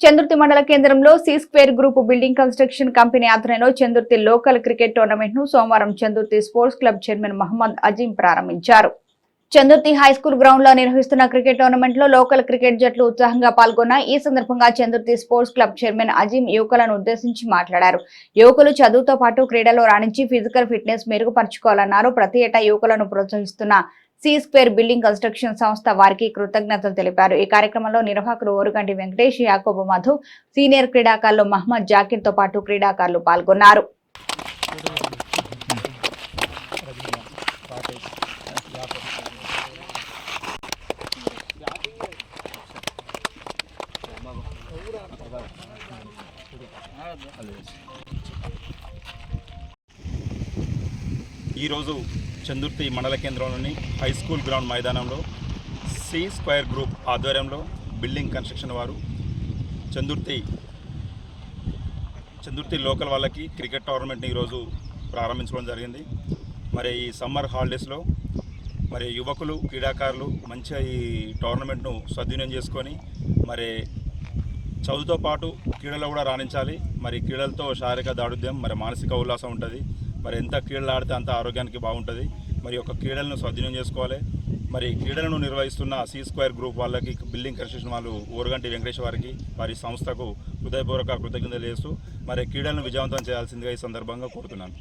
చందుర్తి మండల కేంద్రంలో C square group building construction company ఆధ్వర్యంలో చందుర్తి లోకల్ క్రికెట్ టోర్నమెంట్ను సోమవారం Chandurthi sports club chairman Mohammed Azeem ప్రారంభించారు. చందుర్తి హై స్కూల్ గ్రౌండ్లో నిర్వహిస్తున్న క్రికెట్ టోర్నమెంట్లో లోకల్ క్రికెట్ జట్లు ఉత్సాహంగా పాల్గొన్న ఈ సందర్భంగా Chandurthi sports club chairman Azeem యువకులను ఉద్దేశించి మాట్లాడారు. యువకులు చదువుతో పాటు క్రీడలో రాణించి ఫిజికల్ ఫిట్నెస్ మెరుగుపరుచుకోవాలన్నారు. ప్రతి ఏటా యువకులను ప్రోత్సహిస్తున్న సి స్క్వేర్ బిల్డింగ్ కన్స్ట్రక్షన్ సంస్థ వారికి కృతజ్ఞతలు తెలిపారు. ఈ కార్యక్రమంలో నిర్వాహకులు ఓరుగంటి వెంకటేష్ యాకోబు మధు సీనియర్ క్రీడాకారులు మహమ్మద్ జాకిర్తో పాటు క్రీడాకారులు పాల్గొన్నారు. ఈరోజు చందుర్తి మండల కేంద్రంలోని హై స్కూల్ గ్రౌండ్ మైదానంలో సి స్క్వేర్ గ్రూప్ ఆధ్వర్యంలో బిల్డింగ్ కన్స్ట్రక్షన్ వారు చందుర్తి చందుర్తి లోకల్ వాళ్ళకి క్రికెట్ టోర్నమెంట్ని ఈరోజు ప్రారంభించడం జరిగింది. మరి ఈ సమ్మర్ హాలిడేస్లో మరి యువకులు క్రీడాకారులు మంచిగా ఈ టోర్నమెంట్ను సద్వినియోగం చేసుకొని మరి చదువుతో పాటు క్రీడలో కూడా రాణించాలి. మరి క్రీడలతో శారీరక దారుద్యం మరి మానసిక ఉల్లాసం ఉంటుంది. మరి ఎంత క్రీడలు ఆడితే అంత ఆరోగ్యానికి బాగుంటుంది. మరి ఒక క్రీడలను సద్వినియోగం చేసుకోవాలి. మరి క్రీడలను నిర్వహిస్తున్న సి స్క్వేర్ గ్రూప్ వాళ్ళకి బిల్డింగ్ కన్స్ట్రక్షన్ వాళ్ళు ఊరగంటి వెంకటేష్ వారికి వారి సంస్థకు హృదయపూర్వక కృతజ్ఞతలు చేస్తూ మరి క్రీడలను విజయవంతం చేయాల్సిందిగా ఈ సందర్భంగా కోరుతున్నాను.